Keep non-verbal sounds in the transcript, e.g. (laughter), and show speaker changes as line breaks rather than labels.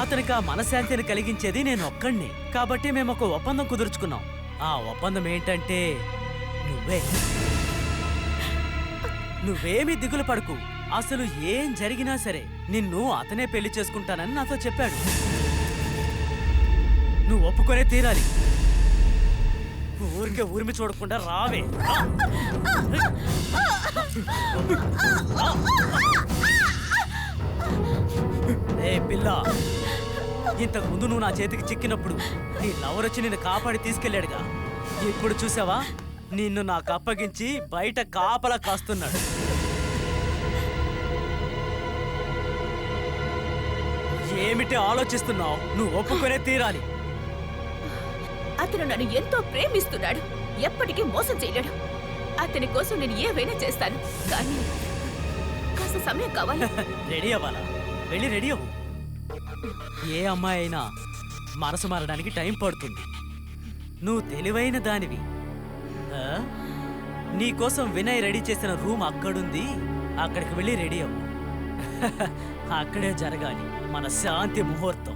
అతనికి ఆ మనశాంతిని కలిగించేది నేను ఒక్కడిని కాబట్టి మేము ఒక ఒప్పందం కుదుర్చుకున్నాం. ఆ ఒప్పందం ఏంటంటే నువ్వే. నువ్వేమీ దిగులు పడకు. అసలు ఏం జరిగినా సరే నిన్ను అతనే పెళ్ళి చేసుకుంటానని నాతో చెప్పాడు. నువ్వు ఒప్పుకొనే తీరాలి. ఊరికే ఊరిమి చూడకుండా రావే. ఏ పిల్ల. ఇంతకు ముందు నువ్వు నా చేతికి చిక్కినప్పుడు నీ లవర్ వచ్చి నిన్ను కాపాడి తీసుకెళ్ళాడుగా. ఇప్పుడు చూసావా? నిన్ను నాకు అప్పగించి బయట కాపలా కాస్తున్నాడు. ఏమిటి ఆలోచిస్తున్నావు? నువ్వు ఒప్పుకొనే తీరాలి.
అతను నన్ను ఎంతో ప్రేమిస్తున్నాడు. ఎప్పటికీ మోసం చేయలేడు. అతని కోసం నేను ఏవైనా చేస్తాను. కానీ కాస్త సమయం కావాలి. (laughs)
రెడీ అవ్వాలా? వెళ్ళి రెడీ అవ్వు. ఏ అమ్మాయి అయినా మనసు మారడానికి టైం పడుతుంది. నువ్వు తెలివైన దానివి. నీకోసం వినయ్ రెడీ చేసిన రూమ్ అక్కడుంది. అక్కడికి వెళ్ళి రెడీ అవ్వు. (laughs) అక్కడే జరగాలి. మన శాంతి ముహూర్తం.